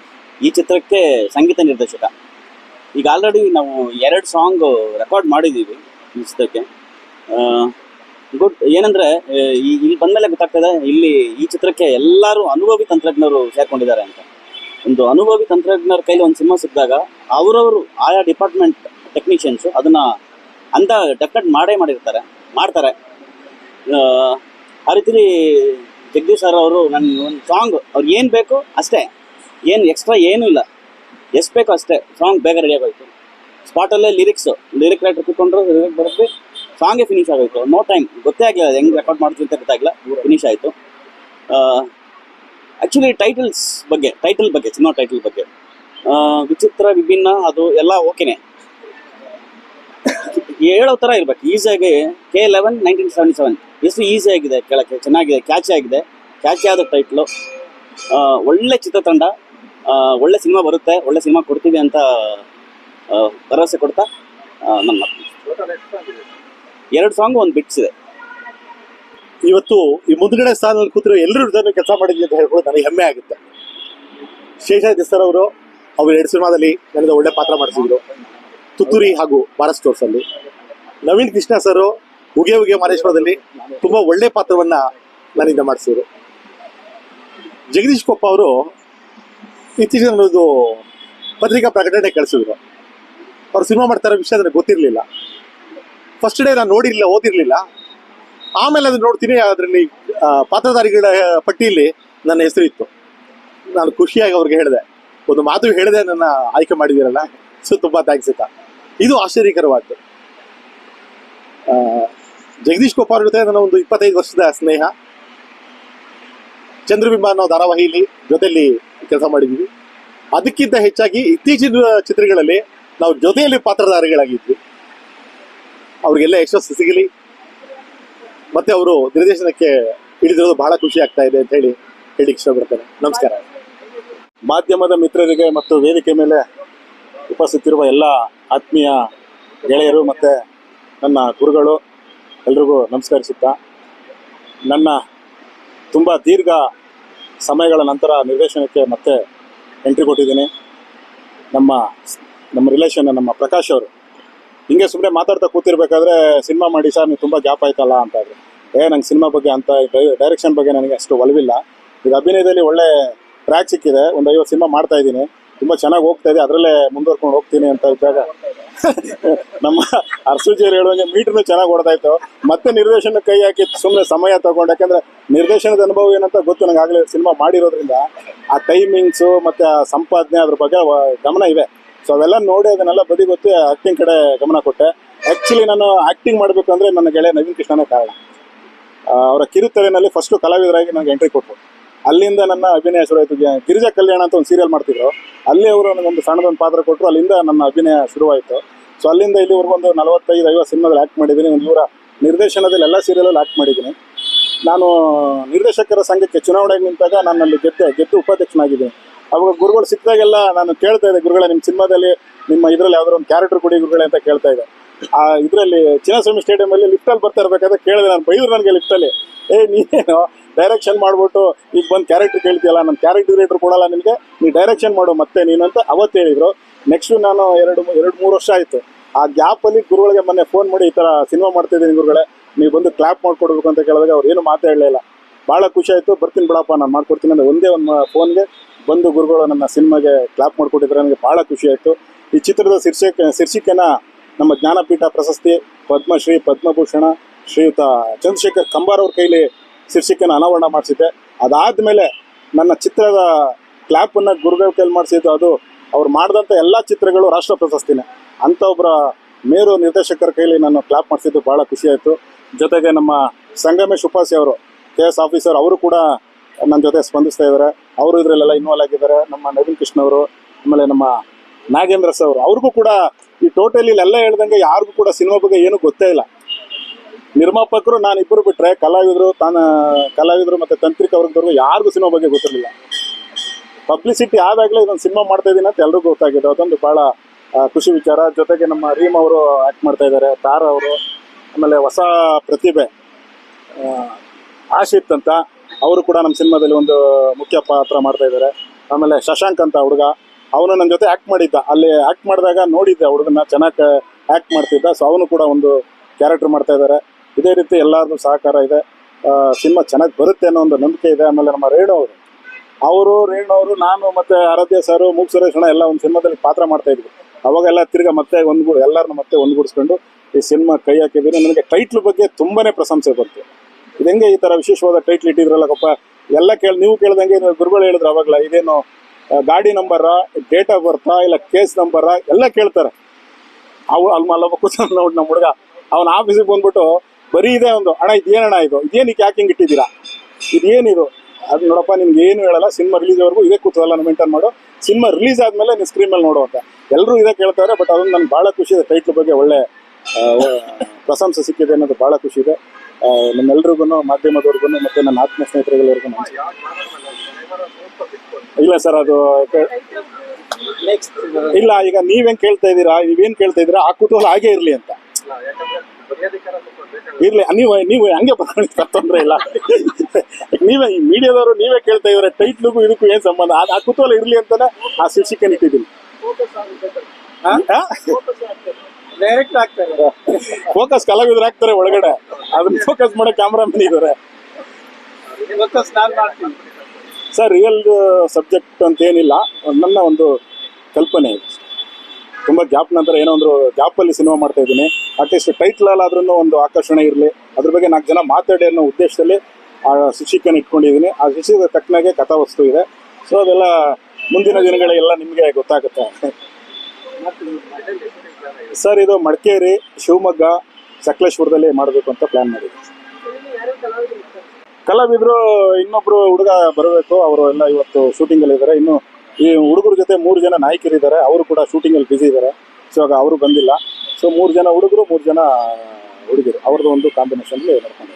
ಈ ಚಿತ್ರಕ್ಕೆ ಸಂಗೀತ ನಿರ್ದೇಶಕ. ಈಗ ಆಲ್ರೆಡಿ ನಾವು ಎರಡು ಸಾಂಗ್ ರೆಕಾರ್ಡ್ ಮಾಡಿದ್ದೀವಿ. ಚಿತ್ರಕ್ಕೆ ಗುಡ್ ಏನಂದ್ರೆ ಈ- ಇಲ್ಲಿ ಬಂದಮೇಲೆ ಗೊತ್ತಾಗ್ತದೆ ಇಲ್ಲಿ ಈ ಚಿತ್ರಕ್ಕೆ ಎಲ್ಲರೂ ಅನುಭವಿ ತಂತ್ರಜ್ಞರು ಸೇರ್ಕೊಂಡಿದ್ದಾರೆ ಅಂತ. ಒಂದು ಅನುಭವಿ ತಂತ್ರಜ್ಞರ ಕೈಲಿ ಒಂದು ಸಿನಿಮಾ ಸಿಕ್ಕಿದಾಗ ಅವರವರು ಆಯಾ ಡಿಪಾರ್ಟ್ಮೆಂಟ್ ಟೆಕ್ನಿಷಿಯನ್ಸು ಅದನ್ನ ಅಂದ ಡೆಫಿನೆಟ್ ಮಾಡೇ ಮಾಡಿರ್ತಾರೆ ಮಾಡ್ತಾರೆ. ಆ, ರೀತಿ ಜಗದೀಶ್ ಸರ್ ಅವರು ನನ್ನ ಒಂದು ಸಾಂಗ್ ಅವ್ರಿಗೆ ಏನು ಬೇಕು ಅಷ್ಟೇ. ಏನು ಎಕ್ಸ್ಟ್ರಾ ಏನೂ ಇಲ್ಲ. ಎಷ್ಟು ಬೇಕೋ ಅಷ್ಟೇ. ಸಾಂಗ್ ಬೇಗ ರೆಡಿ ಆಗೋಯ್ತು. ಸ್ಪಾಟಲ್ಲೇ ಲಿರಿಕ್ಸ್ ಲಿರಿಕ್ ರೈಟರ್ ಕೂತ್ಕೊಂಡ್ರು ಲಿರಿಕ್ ಬರುತ್ತೆ ಸಾಂಗೇ ಫಿನಿಶ್ ಆಗೋಯ್ತು. ನೋ ಟೈಮ್ ಗೊತ್ತೇ ಆಗಲಿಲ್ಲ ಹೆಂಗೆ ರೆಕಾರ್ಡ್ ಮಾಡ್ತೀವಿ ಅಂತ ಗೊತ್ತಾಗಿಲ್ಲ ಫಿನಿಶ್ ಆಯಿತು. ಆ್ಯಕ್ಚುಲಿ ಟೈಟಲ್ಸ್ ಬಗ್ಗೆ ಟೈಟಲ್ ಬಗ್ಗೆ ಸಿನಿಮಾ ಟೈಟಲ್ ಬಗ್ಗೆ. ವಿಚಿತ್ರ, ವಿಭಿನ್ನ, ಅದು ಎಲ್ಲ ಓಕೆನೆ ಹೇಳೋ ಥರ ಇರ್ಬೇಕು. ಈಸಿಯಾಗಿ K eleven nineteen seventy seven ಎಷ್ಟು ಈಸಿ ಆಗಿದೆ ಕೇಳಕ್ಕೆ? ಚೆನ್ನಾಗಿದೆ ಕ್ಯಾಚಿ ಆಗಿದೆ. ಕ್ಯಾಚಿ ಆದ ಟೈಟ್ಲು ಒಳ್ಳೆ ಚಿತ್ರತಂಡ. ಒಳ್ಳೆ ಸಿನಿಮಾ ಬರುತ್ತೆ, ಒಳ್ಳೆ ಸಿನಿಮಾ ಕೊಡ್ತೀವಿ ಅಂತ ಭರವಸೆ ಕೊಡ್ತಾ ನನ್ನ ಎರಡು ಸಾಂಗ್ ಒಂದು ಬಿಟ್ಸ್ ಇದೆ ಇವತ್ತು ಈ ಮುಂದ್ಗಡೆ ಸ್ಥಾನದಲ್ಲಿ ಕೂತಿರೋ ಎಲ್ಲರೂ ಜೊತೆ ಕೆಲಸ ಮಾಡಿದ್ವಿ ಅಂತ ಹೇಳ್ಬೋದು ನನಗೆ ಹೆಮ್ಮೆ ಆಗುತ್ತೆ. ಶೇಷಾದ್ರಿ ಸರ್ ಅವರು ಅವ್ರು ಎರಡು ಸಿನಿಮಾದಲ್ಲಿ ನನಗೆ ಒಳ್ಳೆ ಪಾತ್ರ ಮಾಡಿಸಿದ್ರು. ತುತ್ತೂರಿ ಹಾಗೂ ಭಾರತ್ ಸ್ಟೋರ್ಸಲ್ಲಿ ನವೀನ್ ಕೃಷ್ಣ ಸರ್ ಉಗೆ ಉಗೆ ಮಹೇಶ್ವರದಲ್ಲಿ ತುಂಬ ಒಳ್ಳೆ ಪಾತ್ರವನ್ನ ನನ್ನಿಂದ ಮಾಡಿಸಿದ್ರು. ಜಗದೀಶ್ ಕೊಪ್ಪ ಅವರು ಇತ್ತೀಚಿನ ಒಂದು ಪತ್ರಿಕಾ ಪ್ರಕಟಣೆ ಕಳಿಸಿದ್ರು. ಅವ್ರು ಸಿನಿಮಾ ಮಾಡ್ತಾರೋ ವಿಷಯ ಗೊತ್ತಿರಲಿಲ್ಲ. ಫಸ್ಟ್ ಡೇ ನಾನು ನೋಡಿರಲಿಲ್ಲ, ಓದಿರ್ಲಿಲ್ಲ. ಆಮೇಲೆ ಅದನ್ನ ನೋಡ್ತೀನಿ ಅದರಲ್ಲಿ ಪಾತ್ರಧಾರಿಗಳ ಪಟ್ಟಿಯಲ್ಲಿ ನನ್ನ ಹೆಸರು ಇತ್ತು. ನಾನು ಖುಷಿಯಾಗಿ ಅವ್ರಿಗೆ ಹೇಳಿದೆ, ಒಂದು ಮಾತು ಹೇಳಿದೆ, ನನ್ನ ಆಯ್ಕೆ ಮಾಡಿದ್ದೀರಲ್ಲ, ಸೊ ತುಂಬಾ ಥ್ಯಾಂಕ್ಸ್ ಅಂತ. ಇದು ಆಶ್ಚರ್ಯಕರವಾದ್ದು. ಜಗದೀಶ್ ಅವ್ರ ಜೊತೆ ನನ್ನ ಒಂದು ಇಪ್ಪತ್ತೈದು ವರ್ಷದ ಸ್ನೇಹ. ಚಂದ್ರಬಿಂಬ ಅನ್ನೋ ಧಾರಾವಾಹಿಯಲ್ಲಿ ಜೊತೆಯಲ್ಲಿ ಕೆಲಸ ಮಾಡಿದ್ದೀವಿ ಅದಕ್ಕಿಂತ ಹೆಚ್ಚಾಗಿ ಇತ್ತೀಚಿನ ಚಿತ್ರಗಳಲ್ಲಿ ನಾವು ಜೊತೆಯಲ್ಲಿ ಪಾತ್ರಧಾರಿಗಳಾಗಿದ್ವಿ. ಅವರಿಗೆಲ್ಲ ಯಶಸ್ಸು ಸಿಗಲಿ. ಮತ್ತೆ ಅವರು ನಿರ್ದೇಶನಕ್ಕೆ ಇಳಿದಿರೋದು ಬಹಳ ಖುಷಿ ಆಗ್ತಾ ಇದೆ ಅಂತ ಹೇಳಿ ಹೇಳಿ ಇಷ್ಟಪಡ್ತೇನೆ. ನಮಸ್ಕಾರ. ಮಾಧ್ಯಮದ ಮಿತ್ರರಿಗೆ ಮತ್ತು ವೇದಿಕೆ ಮೇಲೆ ಉಪಸ್ಥಿತಿರುವ ಎಲ್ಲ ಆತ್ಮೀಯ ಗೆಳೆಯರು ಮತ್ತು ನನ್ನ ಗುರುಗಳು ಎಲ್ರಿಗೂ ನಮಸ್ಕರಿಸುತ್ತಾ, ನನ್ನ ತುಂಬ ದೀರ್ಘ ಸಮಯಗಳ ನಂತರ ನಿರ್ದೇಶನಕ್ಕೆ ಮತ್ತೆ ಎಂಟ್ರಿ ಕೊಟ್ಟಿದ್ದೀನಿ. ನಮ್ಮ ನಮ್ಮ ರಿಲೇಷನ್ ನಮ್ಮ ಪ್ರಕಾಶ್ ಅವರು. ಹಿಂಗೆ ಸುಮ್ಮನೆ ಮಾತಾಡ್ತಾ ಕೂತಿರ್ಬೇಕಾದ್ರೆ ಸಿನಿಮಾ ಮಾಡಿ ಸರ್ ನೀವು ತುಂಬ ಗ್ಯಾಪ್ ಆಯ್ತಲ್ಲ ಅಂತ ಹೇಳಿ ಏ, ನಂಗೆ ಸಿನಿಮಾ ಬಗ್ಗೆ ಅಂತ ಡೈರೆಕ್ಷನ್ ಬಗ್ಗೆ ನನಗೆ ಅಷ್ಟು ಒಲವಿಲ್ಲ. ಈಗ ಅಭಿನಯದಲ್ಲಿ ಒಳ್ಳೆ ಟ್ರ್ಯಾಕ್ ಸಿಕ್ಕಿದೆ. ಒಂದು ಐವತ್ತು ಸಿನಿಮಾ ಮಾಡ್ತಾ ಇದ್ದೀನಿ. ತುಂಬ ಚೆನ್ನಾಗಿ ಹೋಗ್ತಾ ಇದೆ. ಅದರಲ್ಲೇ ಮುಂದುವರ್ಕೊಂಡು ಹೋಗ್ತೀನಿ ಅಂತ ಇದ್ದಾಗ ನಮ್ಮ ಅರ್ಸುಜಿಯರು ಹೇಳುವಂಗೆ ಮೀಟರ್ನು ಚೆನ್ನಾಗಿ ಓಡ್ತಾ ಇತ್ತು. ಮತ್ತೆ ನಿರ್ದೇಶನ ಕೈ ಹಾಕಿ ಸುಮ್ಮನೆ ಸಮಯ ತಗೊಂಡು. ಯಾಕಂದ್ರೆ ನಿರ್ದೇಶನದ ಅನುಭವ ಏನಂತ ಗೊತ್ತು ನನಗೆ ಆಗಲೇ ಸಿನಿಮಾ ಮಾಡಿರೋದ್ರಿಂದ ಆ ಟೈಮಿಂಗ್ಸು ಮತ್ತೆ ಆ ಸಂಪಾದನೆ ಅದ್ರ ಬಗ್ಗೆ ಗಮನ ಇದೆ ಸೊ ಅವೆಲ್ಲ ನೋಡಿ ಅದನ್ನೆಲ್ಲ ಬದಿಗೊತ್ತಿ ಆಕ್ಟಿಂಗ್ ಕಡೆ ಗಮನ ಕೊಟ್ಟೆ. ಆ್ಯಕ್ಚುಲಿ ನಾನು ಆ್ಯಕ್ಟಿಂಗ್ ಮಾಡಬೇಕು ಅಂದರೆ ನನ್ನ ಗೆಳೆಯ ನವೀನ್ ಕೃಷ್ಣನೇ ಕಾರಣ. ಅವರ ಕಿರುತೆರೆನಲ್ಲಿ ಫಸ್ಟು ಕಲಾವಿದರಾಗಿ ನನಗೆ ಎಂಟ್ರಿ ಕೊಟ್ಟರು. ಅಲ್ಲಿಂದ ನನ್ನ ಅಭಿನಯ ಶುರುವಾಯಿತು. ಗಿರಿಜಾ ಕಲ್ಯಾಣ ಅಂತ ಒಂದು ಸೀರಿಯಲ್ ಮಾಡ್ತಿದ್ರು. ಅಲ್ಲಿ ಅವರು ನನಗೊಂದು ಸಣ್ಣದೊಂದು ಪಾತ್ರ ಕೊಟ್ಟರು. ಅಲ್ಲಿಂದ ನನ್ನ ಅಭಿನಯ ಶುರುವಾಯಿತು. ಸೊ ಅಲ್ಲಿಂದ ಇಲ್ಲಿವರೆಗೂ ಒಂದು ನಲವತ್ತೈದು, ಐವತ್ತು ಸಿನಿಮಾದಲ್ಲಿ ಆ್ಯಕ್ಟ್ ಮಾಡಿದ್ದೀನಿ. ಒಂದು ಇವರ ನಿರ್ದೇಶನದಲ್ಲಿ ಎಲ್ಲ ಸೀರಿಯಲಲ್ಲಿ ಆ್ಯಕ್ಟ್ ಮಾಡಿದ್ದೀನಿ. ನಾನು ನಿರ್ದೇಶಕರ ಸಂಘಕ್ಕೆ ಚುನಾವಣೆಗೆ ನಿಂತಾಗ ನಾನು ಅಲ್ಲಿ ಗೆದ್ದೆ, ಗೆದ್ದು ಉಪಾಧ್ಯಕ್ಷನಾಗಿದ್ದೀನಿ. ಅವಾಗ ಗುರುಗಳು ಸಿಕ್ಕಿದಾಗೆಲ್ಲ ನಾನು ಕೇಳ್ತಾ ಇದ್ದೆ, ಗುರುಗಳೇ ನಿಮ್ಮ ಸಿನಿಮಾದಲ್ಲಿ ನಿಮ್ಮ ಇದರಲ್ಲಿ ಯಾವ್ದಾದ್ರು ಒಂದು ಕ್ಯಾರೆಕ್ಟರ್ ಕೊಡಿ ಗುರುಗಳೇ ಅಂತ ಕೇಳ್ತಾ ಇದ್ದೆ. ಆ, ಇದರಲ್ಲಿ ಚಿನ್ನಸ್ವಾಮಿ ಸ್ಟೇಡಿಯಂ ಅಲ್ಲಿ ಲಿಫ್ಟಲ್ಲಿ ಬರ್ತಾ ಇರ್ಬೇಕಾದ್ರೆ ಕೇಳಿದೆ ನಾನು, ಬೈದ್ರು ನನಗೆ ಲಿಫ್ಟಲ್ಲಿ ಏ, ನೀನೇನು ಡೈರೆಕ್ಷನ್ ಮಾಡ್ಬಿಟ್ಟು ಈಗ ಬಂದು ಕ್ಯಾರೆಕ್ಟರ್ ಕೇಳ್ತೀಯಲ್ಲ ನಮ್ಮ ಕ್ಯಾರೆಕ್ಟರ್ ಡೈರೆಕ್ಟರ್ ಕೊಡಲ್ಲ ನಿಮಗೆ ನೀ ಡೈರೆಕ್ಷನ್ ಮಾಡು ಮತ್ತೆ ನೀನು ಅಂತ ಅವತ್ತು ಹೇಳಿದ್ರು. ನೆಕ್ಸ್ಟ್ ನಾನು ಎರಡು ಎರಡು, ಮೂರು ವರ್ಷ ಆಯಿತು. ಆ ಗ್ಯಾಪಲ್ಲಿ ಗುರುಗಳಿಗೆ ಮೊನ್ನೆ ಫೋನ್ ಮಾಡಿ ಈ ಥರ ಸಿನಿಮಾ ಮಾಡ್ತಿದ್ದೀನಿ ಗುರುಗಳೇ, ನೀವು ಬಂದು ಕ್ಲಾಪ್ ಮಾಡಿಕೊಡ್ಬೇಕು ಅಂತ ಕೇಳಿದಾಗ ಅವ್ರು ಏನು ಮಾತಾಡಲಿಲ್ಲ ಭಾಳ ಖುಷಿ ಆಯಿತು, ಬರ್ತೀನಿ ಬಿಡಪ್ಪ, ನಾನು ಮಾಡ್ಕೊಡ್ತೀನಿ ಅಂದರೆ ಒಂದೇ ಒಂದು ಫೋನ್ಗೆ ಬಂದು ಗುರುಗಳು ನನ್ನ ಸಿನಿಮಾಗೆ ಕ್ಲಾಪ್ ಮಾಡಿಕೊಟ್ಟಿದ್ರೆ ನನಗೆ ಭಾಳ ಖುಷಿ ಆಯಿತು. ಈ ಚಿತ್ರದ ಶೀರ್ಷಿಕೆ, ಶೀರ್ಷಿಕೆನ ನಮ್ಮ ಜ್ಞಾನಪೀಠ ಪ್ರಶಸ್ತಿ ಪದ್ಮಶ್ರೀ ಪದ್ಮಭೂಷಣ ಶ್ರೀಯುತ ಚಂದ್ರಶೇಖರ್ ಕಂಬಾರ್ ಅವ್ರ ಕೈಲಿ ಶೀರ್ಷಿಕೆನ ಅನಾವರಣ ಮಾಡಿಸಿದ್ದೆ. ಅದಾದ ಮೇಲೆ ನನ್ನ ಚಿತ್ರದ ಕ್ಲಾಪನ್ನು ಗುರುಗಳ ಕೈಲಿ ಮಾಡಿಸಿದ್ದು ಅದು. ಅವ್ರು ಮಾಡಿದಂಥ ಎಲ್ಲ ಚಿತ್ರಗಳು ರಾಷ್ಟ್ರ ಪ್ರಶಸ್ತಿನೇ. ಅಂಥ ಒಬ್ಬರ ಮೇರು ನಿರ್ದೇಶಕರ ಕೈಲಿ ನಾನು ಕ್ಲಾಪ್ ಮಾಡಿಸಿದ್ದು ಭಾಳ ಖುಷಿ ಆಯಿತು. ಜೊತೆಗೆ ನಮ್ಮ ಸಂಗಮೇಶ್ ಉಪಾಸಿ ಅವರು, ಕೆ ಎಸ್ ಆಫೀಸರ್, ಅವರು ಕೂಡ ನನ್ನ ಜೊತೆ ಸ್ಪಂದಿಸ್ತಾ ಇದ್ದಾರೆ ಅವರು ಇದರಲ್ಲೆಲ್ಲ ಇನ್ವಾಲ್ವ್ ಆಗಿದ್ದಾರೆ. ನಮ್ಮ ನವೀನ್ ಕೃಷ್ಣ ಅವರು, ಆಮೇಲೆ ನಮ್ಮ ನಾಗೇಂದ್ರ ಸರ್ ಅವರು. ಅವ್ರಿಗೂ ಕೂಡ ಈ ಟೋಟಲ್ ಇಲ್ಲೆಲ್ಲ ಹೇಳ್ದಂಗೆ ಯಾರಿಗೂ ಕೂಡ ಸಿನಿಮಾ ಬಗ್ಗೆ ಏನೂ ಗೊತ್ತೇ ಇಲ್ಲ. ನಿರ್ಮಾಪಕರು, ನಾನು ಇಬ್ಬರು ಬಿಟ್ರೆ ಕಲಾವಿದರು, ತಾನ, ಕಲಾವಿದರು ಮತ್ತೆ ತಂತ್ರಿಕ ವರ್ಗದವ್ರಿಗೂ ಯಾರಿಗೂ ಸಿನಿಮಾ ಬಗ್ಗೆ ಗೊತ್ತಿರಲಿಲ್ಲ. ಪಬ್ಲಿಸಿಟಿ ಆದಾಗಲೇ ಇದೊಂದು ಸಿನಿಮಾ ಮಾಡ್ತಾ ಇದ್ದೀನಿ ಅಂತ ಎಲ್ರಿಗೂ ಗೊತ್ತಾಗಿದೆ. ಅದೊಂದು ಭಾಳ ಖುಷಿ ವಿಚಾರ. ಜೊತೆಗೆ ನಮ್ಮ ರೀಮ್ ಅವರು ಆ್ಯಕ್ಟ್ ಮಾಡ್ತಾ ಇದ್ದಾರೆ ತಾರ ಅವರು, ಆಮೇಲೆ ಹೊಸ ಪ್ರತಿಭೆ ಆಶಿತ್ ಅಂತ. ಅವರು ಕೂಡ ನಮ್ಮ ಸಿನಿಮಾದಲ್ಲಿ ಒಂದು ಮುಖ್ಯ ಪಾತ್ರ ಮಾಡ್ತಾ ಇದ್ದಾರೆ. ಆಮೇಲೆ ಶಶಾಂಕ್ ಅಂತ ಹುಡುಗ, ಅವನು ನನ್ನ ಜೊತೆ ಆ್ಯಕ್ಟ್ ಮಾಡಿದ್ದ. ಅಲ್ಲಿ ಆ್ಯಕ್ಟ್ ಮಾಡಿದಾಗ ನೋಡಿದ್ದೆ ಹುಡುಗನ ಚೆನ್ನಾಗಿ ಆ್ಯಕ್ಟ್ ಮಾಡ್ತಿದ್ದ. ಸೊ ಅವನು ಕೂಡ ಒಂದು ಕ್ಯಾರೆಕ್ಟರ್ ಮಾಡ್ತಾ ಇದ್ದಾರೆ. ಇದೇ ರೀತಿ ಎಲ್ಲರದು ಸಹಕಾರ ಇದೆ. ಸಿನಿಮಾ ಚೆನ್ನಾಗಿ ಬರುತ್ತೆ ಅನ್ನೋ ಒಂದು ನಂಬಿಕೆ ಇದೆ. ಆಮೇಲೆ ನಮ್ಮ ರೇಣು ಅವರು. ಅವರು, ರೇಣು ಅವರು, ನಾನು ಮತ್ತೆ ಆರಾಧ್ಯ ಸರ್, ಮೂಗ್ ಸುರೇಶ್ ಅಣ್ಣ ಎಲ್ಲ ಒಂದು ಸಿನಿಮಾದಲ್ಲಿ ಪಾತ್ರ ಮಾಡ್ತಾ ಇದ್ವಿ. ಅವಾಗೆಲ್ಲ ತಿರ್ಗಾ ಮತ್ತೆ ಒಂದು ಎಲ್ಲರನ್ನ ಮತ್ತೆ ಒಂದುಗೂಡಿಸ್ಕೊಂಡು ಈ ಸಿನಿಮಾ ಕೈ ಹಾಕಿದ್ದೀನಿ ನನಗೆ ಟೈಟ್ಲ್ ಬಗ್ಗೆ ತುಂಬಾ ಪ್ರಶಂಸೆ ಬಂತು. ಇದು ಹೆಂಗೆ ಈ ತರ ವಿಶೇಷವಾದ ಟೈಟ್ಲ್ ಇಟ್ಟಿದ್ರಲ್ಲಪ್ಪ ಎಲ್ಲ ಕೇಳಿ, ನೀವು ಕೇಳ್ದಂಗೆ ಗುರುಗಳು ಹೇಳಿದ್ರು ಅವಾಗಲ, ಇದೇನು ಗಾಡಿ ನಂಬರ ಡೇಟ್ ಆಫ್ ಬರ್ತಾ ಇಲ್ಲ ಕೇಸ್ ನಂಬರ ಎಲ್ಲ ಕೇಳ್ತಾರೆ. ಅವು ಅಲ್ಲಿ ಮಲ್ಲ ಕೂತ್ಕೊಂಡು ನೋಡಿ ನಮ್ಮ ಹುಡುಗ. ಅವನ ಆಫೀಸಿಗೆ ಬಂದ್ಬಿಟ್ಟು ಬರೀ ಇದೆ ಒಂದು, ಅಣ್ಣ ಇದೇನಣ್ಣ ಇದು? ಇದೇನಕ್ಕೆ ಯಾಕೆ ಹಿಂಗೆ ಇಟ್ಟಿದ್ದೀರಾ? ಇದೇನಿದು ಅದು ನೋಡಪ್ಪ, ನಿಮ್ಗೆ ಏನು ಹೇಳಲ್ಲ, ಸಿನಿಮಾ ರಿಲೀಸ್ ರಿಲೀಸ್ವರೆಗೂ ಇದೇ ಕೂತಲ್ಲ ಮೇಂಟೈನ್ ಮಾಡು. ಸಿನಿಮಾ ರಿಲೀಸ್ ಆದ್ಮೇಲೆ ನೀವು ಸ್ಕ್ರೀನ್ ಮೇಲೆ ನೋಡುವಂತೆ. ಎಲ್ಲರೂ ಇದೇ ಕೇಳ್ತಾರೆ ಬಟ್ ಅದೊಂದು ನನ್ಗೆ ಭಾಳ ಖುಷಿ ಇದೆ ಟೈಟ್ಲ್ ಬಗ್ಗೆ ಒಳ್ಳೆ ಪ್ರಶಂಸೆ ಸಿಕ್ಕಿದೆ ಅನ್ನೋದು ಭಾಳ ಖುಷಿ ಇದೆ. ನಮ್ಮೆಲ್ರಿಗೂ ಮಾಧ್ಯಮದವ್ರಿಗೂ ಮತ್ತೆ ನನ್ನ ಆತ್ಮ ಸ್ನೇಹಿತರಿಗೆಲ್ಲರಿಗೂ ನಮಸ್ಕಾರ ಇಲ್ಲ ಸರ್ ಅದು ಇಲ್ಲ ಈಗ ನೀವೇನು ಕೇಳ್ತಾ ಇದ್ದೀರಾ? ನೀವೇನು ಕೇಳ್ತಾ ಇದ್ದೀರಾ? ಆ ಕುತೂಹಲ ಹಾಗೆ ಇರ್ಲಿ ಅಂತ. ಇರ್ಲಿ ನೀವು ನೀವು ಹಂಗೆ ಬರ್ಕೊಳ್ಳಿ ತೊಂದರೆ ಇಲ್ಲ. ನೀವೇ ಈ ಮೀಡಿಯಾದವರು ನೀವೇ ಕೇಳ್ತಾ ಇದ್ರೆ ಟೈಟ್ಲಿಗೂ ಇದಕ್ಕೂ ಏನು ಸಂಬಂಧ? ಆ- ಕುತೂಹಲ ಇರ್ಲಿ ಅಂತಾನೆ ಆ ಶೀರ್ಷಿಕೆ ಇಟ್ಟಿದ್ದೀನಿ. ಡೈರೆಕ್ಟ್ ಆಗ್ತಾರೆ. ಫೋಕಸ್ ಕಲಾವಿದ್ರು ಹಾಕ್ತಾರೆ ಒಳಗಡೆ. ಅದನ್ನ ಫೋಕಸ್ ಮಾಡೋ ಕ್ಯಾಮ್ರಾಮನ್ ಮಾಡ್ತೀನಿ. ಸರ್ ರಿಯಲ್ ಸಬ್ಜೆಕ್ಟ್ ಅಂತ ಏನಿಲ್ಲ ನನ್ನ ಒಂದು ಕಲ್ಪನೆ ಇದೆ. ತುಂಬ ಗ್ಯಾಪ್ ನಂತರ ಏನೋ ಒಂದು ಗ್ಯಾಪಲ್ಲಿ ಸಿನಿಮಾ ಮಾಡ್ತಾ ಇದ್ದೀನಿ. ಅಟ್ಲೀಸ್ಟ್ ಟೈಟ್ಲಲ್ಲಾದ್ರೂ ಒಂದು ಆಕರ್ಷಣೆ ಇರಲಿ. ಅದ್ರ ಬಗ್ಗೆ ನಾಲ್ಕು ಜನ ಮಾತಾಡಿ ಅನ್ನೋ ಉದ್ದೇಶದಲ್ಲಿ ಆ ಶಿಕ್ಷಕನ ಇಟ್ಕೊಂಡಿದ್ದೀನಿ. ಆ ಶಿಕ್ಷಕ ತಕ್ಕನಾಗೆ ಕಥಾವಸ್ತು ಇದೆ. ಸೊ ಅದೆಲ್ಲ ಮುಂದಿನ ದಿನಗಳೆಲ್ಲ ನಿಮಗೆ ಗೊತ್ತಾಗುತ್ತೆ. ಸರ್, ಇದು ಮಡಿಕೇರಿ, ಶಿವಮೊಗ್ಗ ಸಕಲೇಶ್ವರದಲ್ಲಿ ಮಾಡಬೇಕು ಅಂತ ಪ್ಲಾನ್ ಮಾಡಿದ್ವಿ. ಕಲಾವಿದರು ಇನ್ನೊಬ್ರು ಹುಡುಗ ಬರಬೇಕು, ಅವರು ಎಲ್ಲ ಇವತ್ತು ಶೂಟಿಂಗಲ್ಲಿ ಇದ್ದಾರೆ ಇನ್ನು ಈ ಹುಡುಗರ ಜೊತೆ ಮೂರು ಜನ ನಾಯಕರಿದ್ದಾರೆ ಅವರು ಕೂಡ ಶೂಟಿಂಗಲ್ಲಿ ಬಿಸಿ ಇದ್ದಾರೆ ಸೊ ಆಗ ಅವರು ಬಂದಿಲ್ಲ. ಸೊ ಮೂರು ಜನ ಹುಡುಗರು, ಮೂರು ಜನ ಹುಡುಗಿರು, ಅವ್ರದ್ದು ಒಂದು ಕಾಂಬಿನೇಷನ್ ನಡ್ಕೊಂಡು